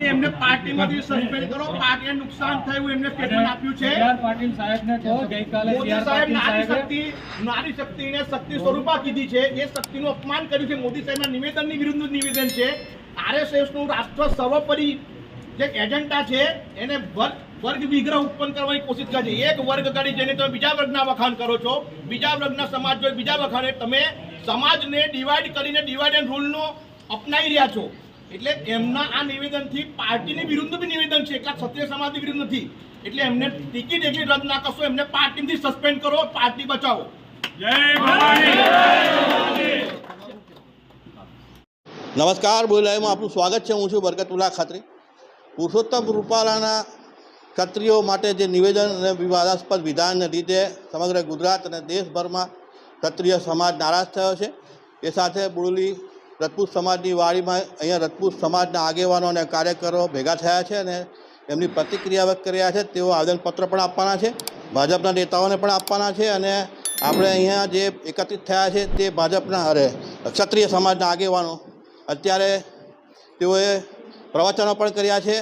એમને પાર્ટીમાંથી સસ્પેન્ડ કરો પાર્ટીને નુકસાન થયું એમને સ્ટેટમેન્ટ આપ્યું છે. પાટીલ સાહેબને કહો ગઈકાલે મોદી સાહેબ નારી શક્તિ નારી શક્તિને શક્તિ સ્વરૂપા કીધી છે. એ શક્તિનું અપમાન કર્યું છે. મોદી સાહેબના નિવેદનની વિરુદ્ધનું નિવેદન છે. આરએસએસ રાષ્ટ્ર સર્વોપરી જે એજન્ડા છે એને વર્ગ વર્ગ વિગ્રહ ઉત્પન્ન કરવાની કોશિશ કરે છે. એક વર્ગ કરી જેને તમે બીજા વર્ગના વખાણ કરો છો. બીજા વર્ગના સમાજ બીજા વખાણે તમે સમાજને ડિવાઈડ કરીને ડિવાઈડ એન્ડ રૂલનો અપનાવી રહ્યા છો. એટલે એમના આ નિવેદનથી પાર્ટીની વિરુદ્ધ બી નિવેદન છે એટલા ક્ષત્રિય સમાજની વિરુદ્ધ નથી. એટલે એમને ટિકિટ એટલી રદ ના કરશો એમને પાર્ટીથી સસ્પેન્ડ કરો પાર્ટી બચાવો. નમસ્કાર બોલાયમાં આપનું સ્વાગત છે. હું છું બરકતુલ્લા ખાત્રી. પુરુષોત્તમ રૂપાલાના ક્ષત્રિયો માટે જે નિવેદન અને વિવાદાસ્પદ વિધાનને લીધે સમગ્ર ગુજરાત અને દેશભરમાં ક્ષત્રિય સમાજ નારાજ થયો છે. એ સાથે બુડુલી રજપૂત સમાજની વાડીમાં અહીંયા રજપૂત સમાજના આગેવાનો અને કાર્યકરો ભેગા થયા છે અને એમની પ્રતિક્રિયા વ્યક્ત કર્યા છે. તેઓ આવેદનપત્ર પણ આપવાના છે. ભાજપના નેતાઓને પણ આપવાના છે અને આપણે અહીંયા જે એકત્રિત થયા છે તે ભાજપના, અરે, ક્ષત્રિય સમાજના આગેવાનો. અત્યારે તેઓએ પ્રવચનો પણ કર્યા છે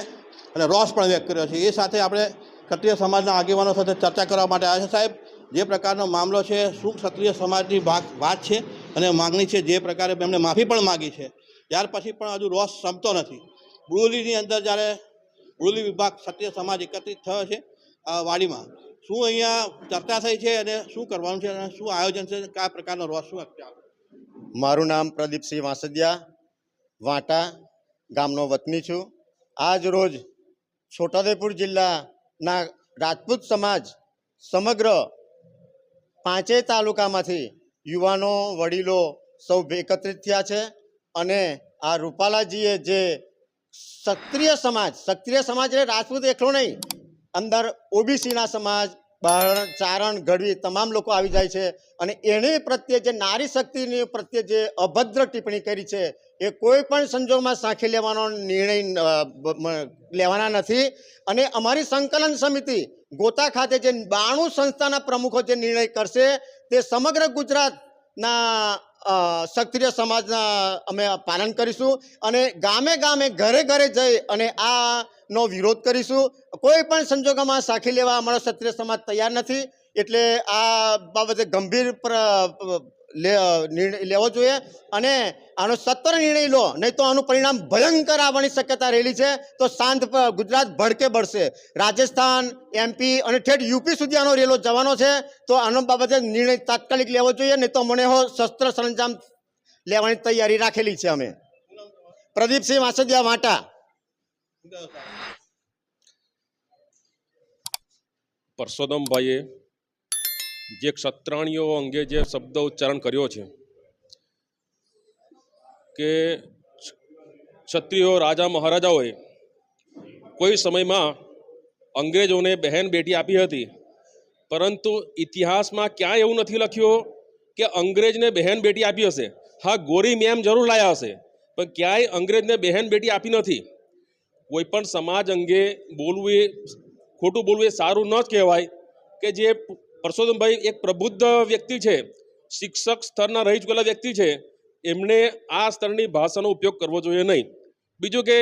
અને રોષ પણ વ્યક્ત કર્યો છે. એ સાથે આપણે ક્ષત્રિય સમાજના આગેવાનો સાથે ચર્ચા કરવા માટે આવ્યા છે. સાહેબ જે પ્રકારનો મામલો છે શું ક્ષત્રિય સમાજની વાત છે અને માગણી છે, જે પ્રકારે એમણે માફી પણ માગી છે. ત્યાર પછી પણ હજુ રોષ સમતો નથી. બુડોલીની અંદર જ્યારે બુડોલી વિભાગ ક્ષત્રિય સમાજ એકત્રિત થયો છે વાડીમાં, શું અહીંયા ચર્ચા થઈ છે અને શું કરવાનું છે અને શું આયોજન છે, કયા પ્રકારનો રોષ શું મારું નામ પ્રદીપસિંહ વાંસદિયા, વાંટા ગામનો વતની છું. આજ રોજ છોટાઉદેપુર જિલ્લાના રાજપૂત સમાજ સમગ્ર પાંચેય તાલુકામાંથી યુવાનો, વડીલો સૌ એકત્રિત થયા છે અને આ રૂપાલાજીએ જે ક્ષત્રિય સમાજ ક્ષત્રિય સમાજ એટલે રાજપૂત એકલો નહીં, અંદર ઓબીસીના સમાજ બારણ ચારણ ઘડવી તમામ લોકો આવી જાય છે અને એને પ્રત્યે જે નારી શક્તિની પ્રત્યે જે અભદ્ર ટિપ્પણી કરી છે, એ કોઈ પણ સંજોગમાં સાંખી લેવાનો નિર્ણય લેવાના નથી. અને અમારી સંકલન સમિતિ ગોતા ખાતે જે બાણું સંસ્થાના પ્રમુખો જે નિર્ણય કરશે, તે સમગ્ર ગુજરાતના ક્ષત્રિય સમાજના અમે પાલન કરીશું. અને ગામે ગામે ઘરે ઘરે જઈ અને આ નો વિરોધ કરીશું. કોઈ પણ સંજોગોમાં સાખી લેવા અમારો ક્ષત્રિય સમાજ તૈયાર નથી. એટલે આ બાબતે ગંભીર નિર્ણય લેવો જોઈએ. અને આનો સત્વર નિર્ણય લો, નહીં તો આનું પરિણામ ભયંકર આવવાની શક્યતા રહેલી છે. તો શાંત ગુજરાત ભડકે બળશે. રાજસ્થાન એમપી અને ઠેઠ યુપી સુધી આનો રેલો જવાનો છે. તો આનો બાબતે નિર્ણય તાત્કાલિક લેવો જોઈએ, નહીં તો મને શસ્ત્ર સરંજામ લેવાની તૈયારી રાખેલી છે અમે. પ્રદીપસિંહ વાસદિયા વાંટા. પરસોત્તમભાઈએ જે ક્ષત્રાણીઓ અંગે જે શબ્દ ઉચ્ચારણ કર્યો છે કે ક્ષત્રિયો રાજા મહારાજાઓએ કોઈ સમયમાં અંગ્રેજોને બહેન બેટી આપી હતી, પરંતુ ઇતિહાસમાં ક્યાંય એવું નથી લખ્યું કે અંગ્રેજને બહેન બેટી આપી હશે. હા, ગોરી મેમ જરૂર લાયા હશે, પણ ક્યાંય અંગ્રેજને બહેન બેટી આપી નથી. કોઈ પણ સમાજ અંગે બોલવું એ ખોટું બોલવું એ સારું ન જ કહેવાય કે જે પરસોત્તમભાઈ એક પ્રબુદ્ધ વ્યક્તિ છે, શિક્ષક સ્તરના રહી ચૂકેલા વ્યક્તિ છે એમણે આ સ્તરની ભાષાનો ઉપયોગ કરવો જોઈએ નહીં. બીજું કે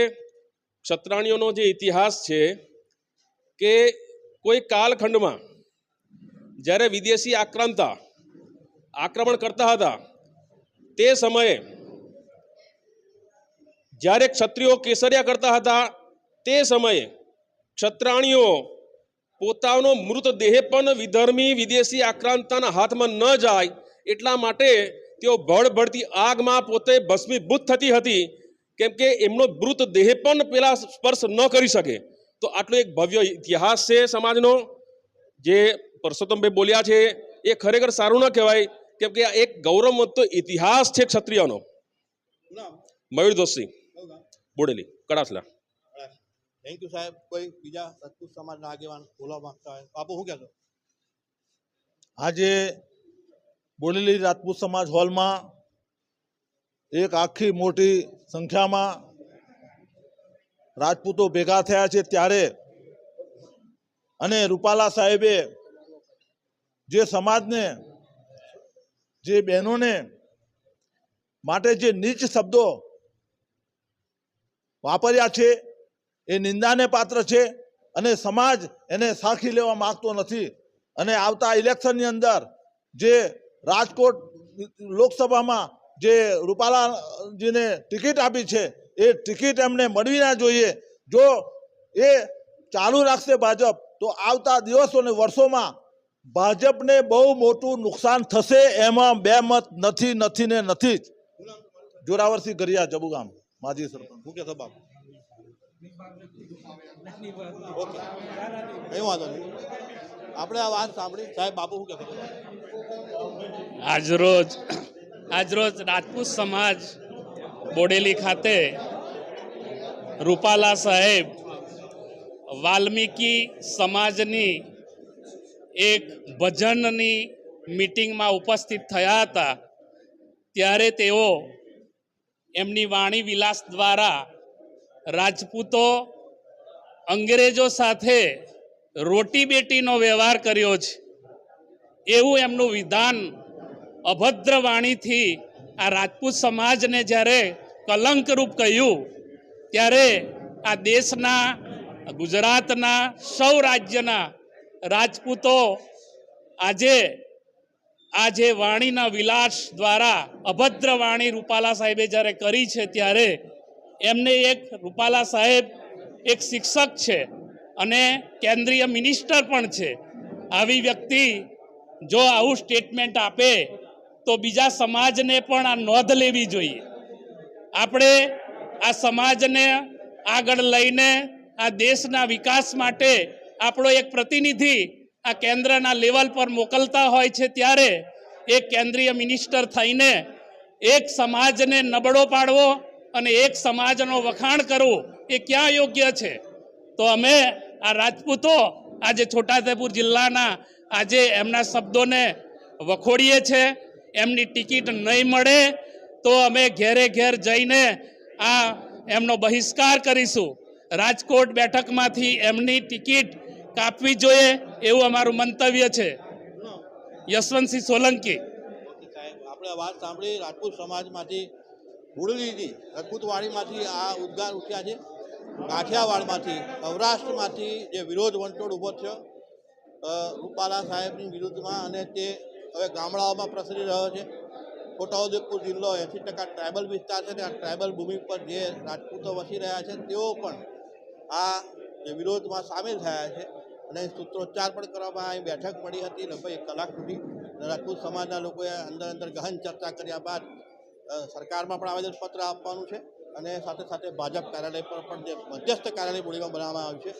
ક્ષત્રાણીઓનો જે ઇતિહાસ છે કે કોઈ કાલખંડમાં જ્યારે વિદેશી આક્રાંતા આક્રમણ કરતા હતા, તે સમયે જ્યારે ક્ષત્રિયો કેસરિયા કરતા હતા તે સમયે ક્ષત્રાણીઓ પોતાનો મૃતદેહ પણ વિધર્મી વિદેશી આક્રાંતાના હાથમાં ન જાય એટલા માટે તેઓ ભળભળતી આગમાં પોતે ભસ્મીભૂત થતી હતી કેમ કે એમનો મૃતદેહ પણ પેલા સ્પર્શ ન કરી શકે. તો આટલો એક ભવ્ય ઇતિહાસ છે સમાજનો જે પરસોત્તમભાઈ બોલ્યા છે એ ખરેખર સારું ન કહેવાય કેમ કે આ એક ગૌરવવંતો ઇતિહાસ છે ક્ષત્રિયનો. મયુર દોશી બોડેલી કડાસલા. થેન્ક યુ સાહેબ. કોઈ બીજા રાજપૂત સમાજના આગેવાન બોલવા માંગતા હોય? બાપુ શું કહેશો? આજે બોલેલી રાજપૂત સમાજ હોલમાં એક આખી મોટી સંખ્યામાં રાજપૂતો ભેગા થયા છે ત્યારે અને રૂપાલા સાહેબે જે સમાજને જે બહેનોને માટે જે નીચ શબ્દો વાપર્યા છે, એ નિંદાને પાત્ર છે અને સમાજ એને સાખી લેવા માગતો નથી. અને આવતા ઇલેક્શનની અંદર જે રાજકોટ લોકસભામાં જે રૂપાલાજીને ટિકિટ આપી છે, એ ટિકિટ એમને મળવી ના જોઈએ. જો એ ચાલુ રાખશે ભાજપ, તો આવતા દિવસો અને વર્ષોમાં ભાજપને બહુ મોટું નુકસાન થશે એમાં બે મત નથી નથી ને નથી જ. જોરાવરસિંહ ગરિયા જબુગામ. માજી સરપંચ. શું કહેશો બાપ? ઓકે. કઈ વાંધો નહીં. આપણે આ વાત સાંભળી. સાહેબ, બાપુ શું કહેશો? આજરોજ આજરોજ રાજપૂત સમાજ બોડેલી ખાતે રૂપાલા સાહેબ વાલ્મીકી સમાજની એક ભજનની મિટિંગમાં ઉપસ્થિત થયા હતા. ત્યારે તેઓ એમની વાણી વિલાસ દ્વારા રાજપૂતો અંગ્રેજો સાથે રોટી બેટીનો વ્યવહાર કર્યો છે. એવું એમનું વિધાન અભદ્ર વાણીથી આ રાજપૂત સમાજને જ્યારે કલંકરૂપ કહ્યું, ત્યારે આ દેશના, ગુજરાતના, સૌ રાજ્યના રાજપૂતો આજે આ જે વાણીના વિલાસ દ્વારા અભદ્ર વાણી રૂપાલા સાહેબે જ્યારે કરી છે ત્યારે એમને એક રૂપાલા સાહેબ એક શિક્ષક છે અને કેન્દ્રીય મિનિસ્ટર પણ છે. આવી વ્યક્તિ જો આવું સ્ટેટમેન્ટ આપે તો બીજા સમાજને પણ આ નોંધ લેવી જોઈએ. આપણે આ સમાજને આગળ લઈને આ દેશના વિકાસ માટે આપણો એક પ્રતિનિધિ આ કેન્દ્રના લેવલ પર મોકલતા હોય છે ત્યારે એક કેન્દ્રીય મિનિસ્ટર થઈને એક સમાજને નબળો પાડવો અને એક સમાજનો વખાણ કરવો એ ક્યાં યોગ્ય છે? તો અમે આ રાજપૂતો આજે છોટાઉદેપુર જિલ્લાના આજે એમના શબ્દોને વખોડીએ છે, એમની ટિકિટ નહીં મળે તો અમે ઘેરે ઘેર જઈને આ એમનો બહિષ્કાર કરીશું. રાજકોટ બેઠકમાંથી એમની ટિકિટ કાપવી જોઈએ એવું અમારું મંતવ્ય છે. યશવંતસિંહ સોલંકી. આપણે વાત સાંભળી રાજપૂત સમાજમાંથી હુડલીથી રાજપૂતવાડીમાંથી આ ઉદ્ગાર ઉઠ્યા છે. કાઠિયાવાડમાંથી, સૌરાષ્ટ્રમાંથી જે વિરોધ વંટોળ ઊભો થયો રૂપાલા સાહેબની વિરુદ્ધમાં અને તે હવે ગામડાઓમાં પ્રસરી રહ્યો છે. છોટાઉદેપુર જિલ્લો એંસી ટકા ટ્રાઇબલ વિસ્તાર છે આ ટ્રાઇબલ ભૂમિ પર જે રાજપૂતો વસી રહ્યા છે તેઓ પણ આ વિરોધમાં સામેલ થયા છે. અને સૂત્રોચ્ચાર પણ કરવામાં આવી બેઠક મળી હતી લગભગ એક કલાક સુધી. રાજપૂત સમાજના લોકોએ અંદર અંદર ગહન ચર્ચા કર્યા બાદ સરકારમાં પણ આવેદનપત્ર આપવાનું છે અને સાથે સાથે ભાજપ કાર્યાલય પર પણ જે મધ્યસ્થ કાર્યાલય બોડીમાં બનાવવામાં આવ્યું છે,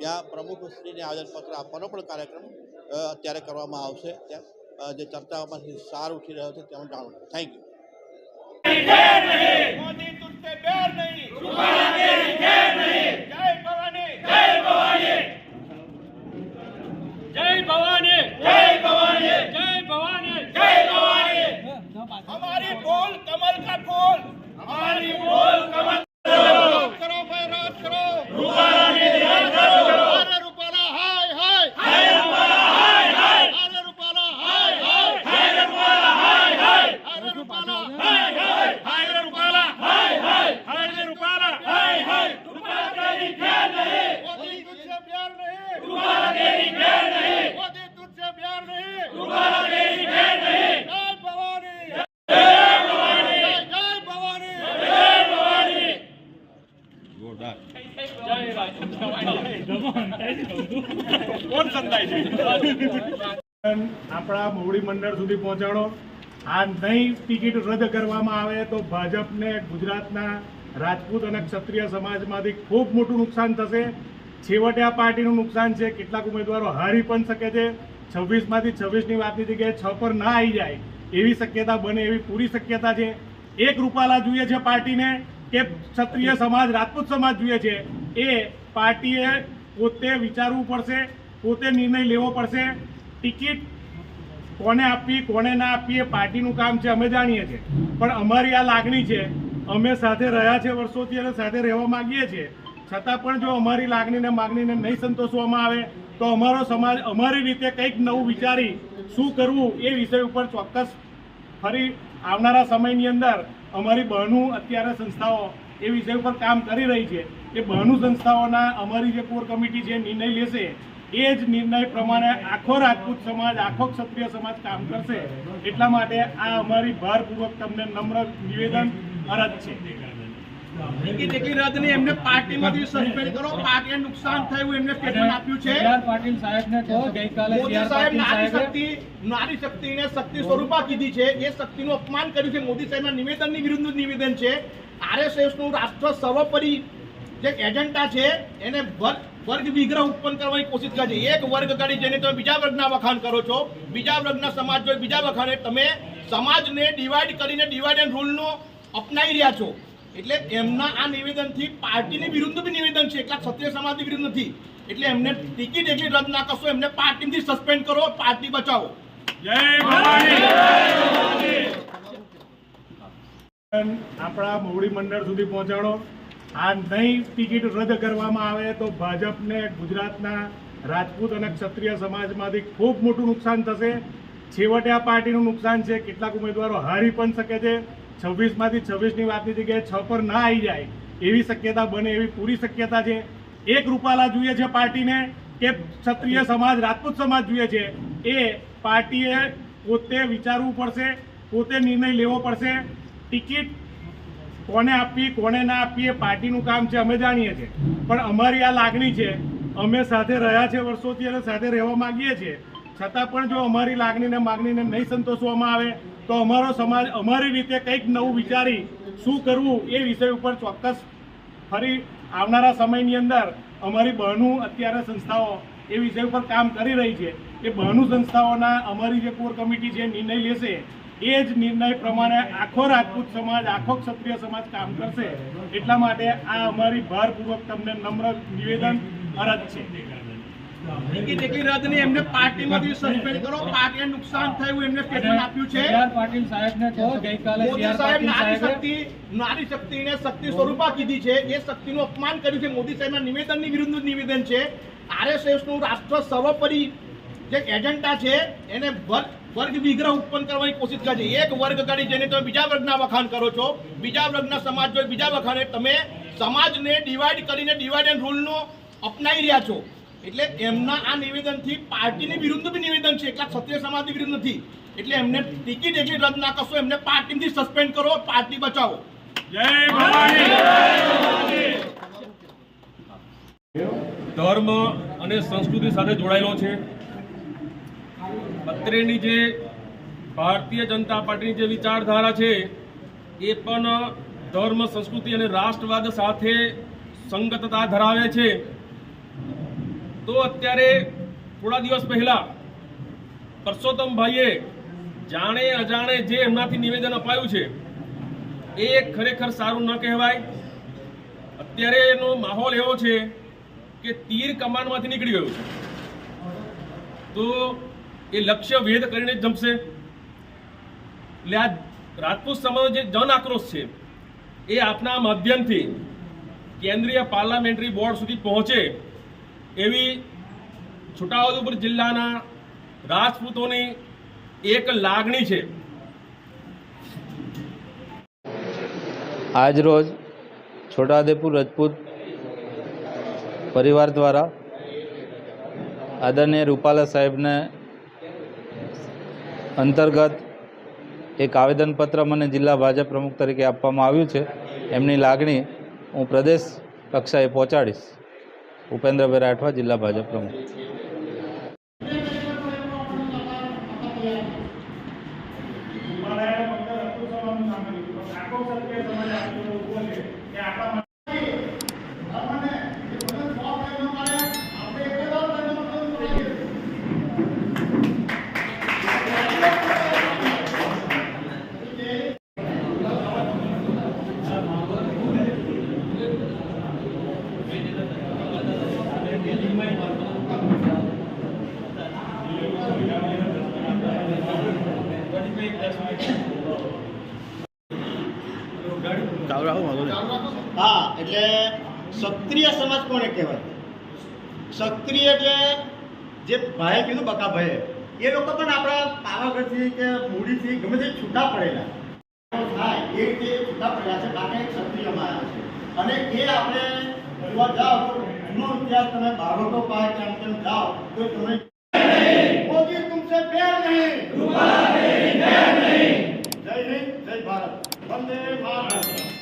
ત્યાં પ્રમુખશ્રીને આવેદનપત્ર આપવાનો પણ કાર્યક્રમ અત્યારે કરવામાં આવશે. ત્યાં જે ચર્ચામાંથી સાર ઉઠી રહ્યો છે તેમાં જાણવું. થેન્ક યુ போல் கமல் આપણા મોવડી મંડળ સુધી પહોંચાડો. આ નહીં ટિકિટ રદ કરવામાં આવે તો ભાજપને ગુજરાતના રાજપૂત અને ક્ષત્રિય સમાજમાંથી ખૂબ મોટું નુકસાન થશે. છેવટે આ પાર્ટીનું નુકસાન છે. કેટલાક ઉમેદવારો હારી પણ શકે છે. છવ્વીસમાંથી છવ્વીસની વાતની જગ્યાએ છ પર ના આવી જાય. એવી શક્યતા બને એવી પૂરી શક્યતા છે. એક રૂપાલા જોઈએ છે પાર્ટીને કે ક્ષત્રિય સમાજ, રાજપૂત સમાજ જોઈએ છે. એ પાર્ટીએ પોતે વિચારવું પડશે, પોતે નિર્ણય લેવો પડશે. ટિકિટ કોને આપવી કોને ના આપવી એ પાર્ટીનું કામ છે, અમે જાણીએ છીએ. પણ અમારી આ લાગણી છે, અમે સાથે રહ્યા છે વર્ષોથી અને સાથે રહેવા માંગીએ છીએ. છતાં પણ જો અમારી લાગણીને માગણીને નહીં સંતોષવામાં આવે, તો અમારો સમાજ અમારી રીતે કંઈક નવું વિચારી શું કરવું એ વિષય ઉપર ચોક્કસ ફરી આવનારા સમયની અંદર અમારી બહનું અત્યારે સંસ્થાઓ એ વિષય ઉપર કામ કરી રહી છે. એ બહનું સંસ્થાઓના અમારી જે કોર કમિટી છે, નિર્ણય લેશે એ જ નિર્ણય પ્રમાણે આખો રાજપૂત સમાજ આખો ક્ષત્રિય સમાજ કામ કરશે. એટલા માટે આ અમારી ભારપૂર્વક તમને નમ્ર નિવેદન અરજ છે. જેટલી રદ નહીં એમને પાર્ટીમાંથી સસ્પેન્ડ કરો. પાર્ટીને નુકસાન થયું એમને સ્ટેટમેન્ટ આપ્યું છે. પાટીલ સાહેબને કહો ગઈકાલે સાહેબ નારી શક્તિ નારી શક્તિને શક્તિ સ્વરૂપા કીધી છે. એ શક્તિનું અપમાન કર્યું છે. મોદી સાહેબના નિવેદનની વિરુદ્ધનું નિવેદન છે. આરએસએસનું રાષ્ટ્ર સર્વોપરી જે એજન્ડા છે એને વર્ગ વર્ગ વિગ્રહ ઉત્પન્ન કરવાની કોશિશ કરે છે એક વર્ગ કરી જેને તમે બીજા વર્ગના વખાણ કરો છો. બીજા વર્ગના સમાજ જોઈ બીજા વખાણે તમે સમાજને ડિવાઈડ કરીને ડિવાઈડ એન્ડ રૂલનો અપનાવી રહ્યા છો. એટલે એમના આ નિવેદનથી પાર્ટીની વિરુદ્ધ બી નિવેદન છે. એટલા ક્ષત્રિય સમાજની વિરુદ્ધ નથી. એટલે એમને ટિકિટ એટલી રદ ના કરશો એમને પાર્ટીથી સસ્પેન્ડ કરો પાર્ટી બચાવો. આપણા મોવડી મંડળ સુધી પહોંચાડો. આ નહીં ટિકિટ રદ કરવામાં આવે તો ભાજપને ગુજરાતના રાજપૂત અને ક્ષત્રિય સમાજમાંથી ખૂબ મોટું નુકસાન થશે. છેવટે આ પાર્ટીનું નુકસાન છે. કેટલાક ઉમેદવારો હારી પણ શકે છે. છવ્વીસમાંથી છવ્વીસની વાતની જગ્યાએ છ પર ના આવી જાય. એવી શક્યતા બને, એવી પૂરી શક્યતા છે. એક રૂપાલા જોઈએ છે પાર્ટીને કે ક્ષત્રિય સમાજ, રાજપૂત સમાજ જોઈએ છે. એ પાર્ટીએ પોતે વિચારવું પડશે, પોતે નિર્ણય લેવો પડશે. ટિકિટ કોને આપવી કોને ના આપવી એ પાર્ટીનું કામ છે, અમે જાણીએ છીએ. પણ અમારી આ લાગણી છે, અમે સાથે રહ્યા છે વર્ષોથી અને સાથે રહેવા માંગીએ છીએ. છતાં પણ જો અમારી લાગણીને, માગણીને નહીં સંતોષવામાં આવે, તો અમારો સમાજ અમારી રીતે કંઈક નવું વિચારી શું કરવું એ વિષય ઉપર ચોક્કસ ફરી આવનારા સમયની અંદર અમારી બહેનું અત્યારે સંસ્થાઓ એ વિષય ઉપર કામ કરી રહી છે. એ બહેનું સંસ્થાઓના અમારી જે કોર કમિટી છે, નિર્ણય લેશે એ જ નિર્ણય પ્રમાણે આખો રાજપૂત સમાજ આખો ક્ષત્રિય સમાજ કામ કરશે. એટલા માટે આ અમારી ભારપૂર્વક તમને નમ્ર નિવેદન અરજ છે. ટિકિટ એટલી એમને પાર્ટીમાંથી સસ્પેન્ડ કરો. પાર્ટીને નુકસાન થયું એમને સ્ટેટમેન્ટ આપ્યું છે. પાટીલ સાહેબને કહો ગઈકાલે સાહેબ નારી શક્તિ નારી શક્તિને શક્તિ સ્વરૂપા કીધી છે. એ શક્તિનું અપમાન કર્યું છે. મોદી સાહેબના નિવેદનની વિરુદ્ધનું નિવેદન છે. આરએસએસનું રાષ્ટ્ર સર્વોપરી જે એજન્ડા છે એને વર્ગ વર્ગ વિગ્રહ ઉત્પન્ન કરવાની કોશિશ કરે છે. એક વર્ગ કરી જેને તમે બીજા વર્ગના વખાણ કરો છો. બીજા વર્ગના સમાજ જોઈ બીજા વખાણે તમે સમાજને ડિવાઈડ કરીને ડિવાઈડ એન્ડ રૂલનો અપનાવી રહ્યા છો. એટલે એમના આ નિવેદનથી પાર્ટીની વિરુદ્ધ બી નિવેદન છે. એટલા ક્ષત્રિય સમાજની વિરુદ્ધ નથી. એટલે એમને ટિકિટ એટલી રદ ના કરશો એમને પાર્ટીથી સસ્પેન્ડ કરો પાર્ટી બચાવો. ધર્મ અને સંસ્કૃતિ સાથે જોડાયેલો છે. અત્રેની જે ભારતીય જનતા પાર્ટીની જે વિચારધારા છે, એ પણ ધર્મ, સંસ્કૃતિ અને રાષ્ટ્રવાદ સાથે સંગતતા ધરાવે છે. તો અત્યારે થોડા દિવસ પહેલા પરસોત્તમભાઈએ જાણે અજાણે જે એમનાથી નિવેદન અપાયું છે, એ ખરેખર સારું ન કહેવાય. અત્યારે એનો માહોલ એવો છે કે તીર કમાનમાંથી નીકળી ગયો છે. તો એ લક્ષ્ય વેદ કરીને જ જમશે. એટલે આ રાજપૂત સમાજનો જે જન આક્રોશ છે, એ આપના માધ્યમથી કેન્દ્રીય પાર્લામેન્ટરી બોર્ડ સુધી પહોંચે એવી છોટાઉદેપુર જિલ્લાના રાજપૂતોની એક લાગણી છે. આજરોજ છોટાઉદેપુર રાજપૂત પરિવાર દ્વારા આદરણીય રૂપાલા સાહેબને અંતર્ગત એક આવેદનપત્ર મને જિલ્લા ભાજપ પ્રમુખ તરીકે આપવામાં આવ્યું છે. એમની લાગણી હું પ્રદેશ કક્ષાએ પહોંચાડીશ. ઉપેન્દ્રભાઈ રાઠવા જિલ્લા ભાજપ પ્રમુખ આખો ક્ષત્રિય સમાજ આપણો ઊભો છે કે આપણા હા એટલે ક્ષત્રિય સમાજ કોને કહેવાય ક્ષત્રિય એટલે જે ભાઈએ કીધું બકાભાઈએ એ લોકો પણ આપણા પાવાગઢથી કે મૂડીથી ગમે તે છૂટા પડેલા. થાય? એ રીતે છૂટા પડેલા છે બાકી ક્ષત્રિયમાં આવ્યા છે. અને એ આપણે જોવા જાઓ તો જૂનો ઇતિહાસ તમે બાળકો પાસે કેમ તેમ જાઓ તો તમે મોદી તુમસે પ્યાર નહીં. જય હિન્દ જય ભારત. વંદે ભારત.